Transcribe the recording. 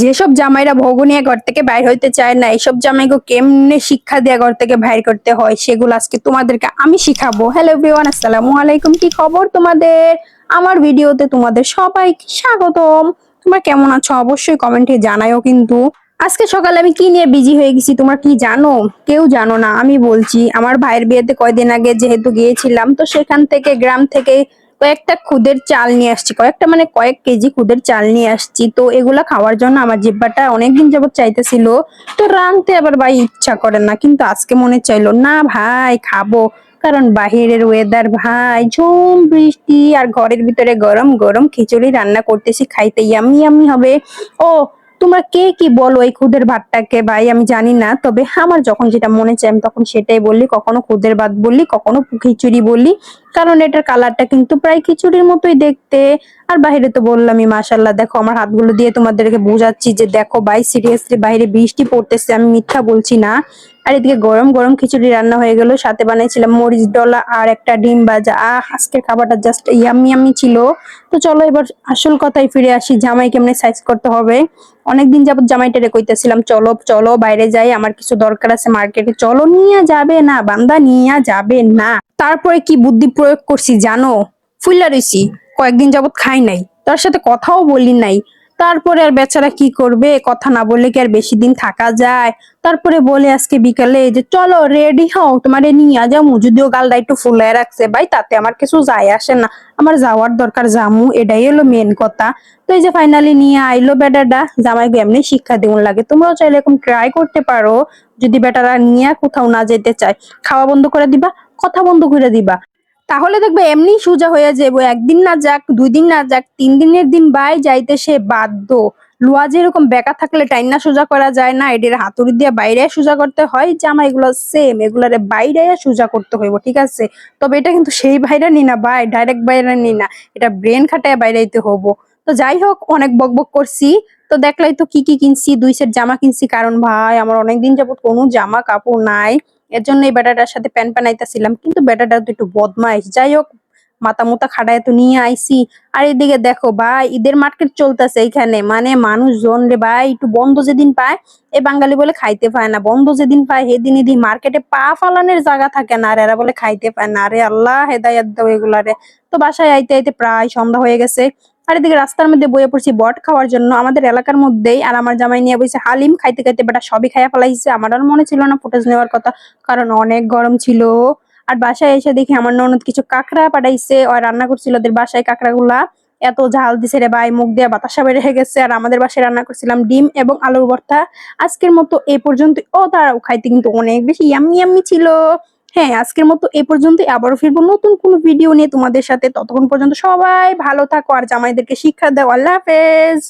যেসব জামাইরা ভোগনিয়া ঘর থেকে বাইর হইতে চায় না এইসব জামাইকে কেমনে শিক্ষা দেওয়া ঘর থেকে বাইর করতে হয় সেগুলো আজকে তোমাদেরকে আমি শিখাবো। হ্যালো এভরিওয়ান আসসালামু আলাইকুম। কি খবর তোমাদের? আমার ভিডিওতে তোমাদের সবাইকে স্বাগতম। তোমরা কেমন আছো? অবশ্যই কমেন্টে জানাইও কিন্তু। আজকে সকালে আমি কি নিয়ে বিজি হয়ে গেছি তোমরা কি জানো? কেউ জানো না, আমি বলছি। আমার ভাইয়ের বিয়েতে কয়দিন আগে যেহেতু গিয়েছিলাম, তো সেখান থেকে, গ্রাম থেকে কয়েকটা খুদের চাল নিয়ে আসছি, কয়েকটা মানে কয়েক কেজি খুদের চাল নিয়ে আসছি। তো এগুলা খাওয়ার জন্য আমার জিব্বাটা অনেকদিন যাবত চাইতেছিল। তো রাঁধতে আবার ভাই ইচ্ছা করে না, কিন্তু আজকে মনে চাইলো, না ভাই, খাব। কারণ বাহিরের ওয়েদার ভাই, ঝুম বৃষ্টি আর ঘরের ভিতরে গরম গরম খিচুড়ি রান্না করতেছি, খাইতে ইয়ামি ইয়ামি হবে। ও তোমরা কে কি বলো এই খুদের ভাতটাকে ভাই, আমি জানি না, তবে আমার যখন যেটা মনে চাই আমি তখন সেটাই বললি। কখনো খুদের ভাত বললি, কখনো খিচুড়ি বললি। কারণ এটার কালারটা কিন্তু প্রায় খিচুড়ির মতোই দেখতে। আর বাইরে তো বললামই মাশাল্লাহ দেখো, আমার হাতগুলো দিয়ে তোমাদেরকে বোঝাচ্ছি যে, দেখো ভাই, সিরিয়াসলি বাইরে বৃষ্টি পড়তেছে, আমি মিথ্যা বলছি না। আর এদিকে গরম গরম খিচুড়ি রান্না হয়ে গেল। সাথে বানাইছিলাম মরিচ, ডলা আর একটা ডিম ভাজা। আহ, আজকের খাবারটা জাস্ট ইয়ামি ইয়ামি ছিল। তো চলো এবার আসল কথায় ফিরে আসি, জামাই কেমনে সাইজ করতে হবে। অনেকদিন যাবত জামাইটারে কইতেছিলাম, চলো চলো বাইরে যাই, আমার কিছু দরকার আছে মার্কেটে চলো, নিয়ে যাবে না, বান্দা, নিয়ে যাবে না। তারপরে কি বুদ্ধি প্রয়োগ করছি জানো? ফুল্লা রইছি, কয়েকদিন যাবত খাই নাই। তার সাথে কথাও বলি নাই। তারপরে আর বেচারা কি করবে? কথা না বললে কি আর বেশি দিন থাকা যায়? তারপরে বলে আজকে বিকালে যে, চলো রেডি হও, তোমারে নিয়ে যাও যদিও গালটা একটু ফুলায় রাখছে, ভাই, তাতে আমার কিছু যায় আসে না। আমার যাওয়ার দরকার জামু, এটাই হলো মেন কথা। তো এই যে ফাইনালি নিয়ে আইলো বেটাটা, জামাইকে এমনি শিক্ষা দেউন লাগে। তোমরাও চাইলে এরকম ট্রাই করতে পারো। যদি বেটারা নিয়ে কোথাও না যেতে চায়, খাওয়া বন্ধ করে দিবা, কথা বন্ধ করে দিবা। তাহলে দেখবে এমনি সোজা হয়ে যাব। একদিন না যাক দুই দিন না যাক, তিন দিনের দিন বাই যাইতে সে বাধ্য। লুয়া যেরকম বেকা থাকলে টাইনা সোজা করা যায় না এটির হাতুড়ি দিয়ে বাইরে সোজা করতে হয়, যে আমার এগুলো সেম এগুলারে বাইরে সোজা করতে হইব, ঠিক আছে? তবে এটা কিন্তু সেই বাইরে নি না, বাই ডাইরেক্ট বাইরে নি না। এটা ব্রেন খাটায় বাইরেতে হব তো যাই হোক, অনেক বক বক করছি। তো দেখলাই তো কি কি কিনছি, দুই সেট জামা কিনছি। কারণ ভাই, আমার অনেকদিন যাবত কোনো জামা কাপড় নাই। এর জন্য এই বেটাটার সাথে প্যান প্যানাইতেছিলাম কিন্তু বেটাটা তো একটু বদমাইশ। যাই হোক, মাথা মুতা খাড়ায় তো নিয়ে আইছি। আর এদিকে দেখো ভাই, ঈদের মার্কেট চলতেছে এইখানে। মানে মানুষজন রে ভাই, একটু বন্ধ যেদিন পায় এই বাঙালি বলে খাইতে পায় না। বন্ধ যেদিন পায়, সেদিন এদিন মার্কেটে পা ফালানোর জায়গা থাকে না আর এরা বলে খাইতে পায় না। আরে আল্লাহ, হেদায়াত দাও এগুলারে। তো বাসায় আইতে আইতে প্রায় সন্ধ্যা হয়ে গেছে। আর এদিকে রাস্তার মধ্যে বয়ে পড়ছি বট খাওয়ার জন্য। আমাদের এলাকার মধ্যেই আর আমার জামাই নিয়ে বসে হালিম খাইতে খাইতে বেটা সবই খাইয়া ফেলাইছে। আমার আর মনে ছিল না ফুটেজ নেওয়ার কথা, কারণ অনেক গরম ছিল। আর বাসায় এসে দেখি আমার ননদ কিছু কাঁকড়া পাঠাইছে। আর রান্না করছিল ওদের বাসায় কাঁকড়াগুলা। এত ঝাল দিছে রে ভাই, মুখ দিয়ে বাতাসা বের হয়ে গেছে। আর আমাদের বাসায় রান্না করছিলাম ডিম এবং আলুর ভর্তা। আজকের মতো এই পর্যন্ত ও তারাও খাইতে কিন্তু অনেক বেশি ইয়াম্মি ইয়াম্মি ছিল। হ্যাঁ আজকের মতো এ পর্যন্ত আবারও ফিরবো নতুন কোনো ভিডিও নিয়ে তোমাদের সাথে। ততক্ষণ পর্যন্ত সবাই ভালো থাকো আর জামাইদেরকে শিক্ষা দেওয়া আল্লাহ হাফেজ।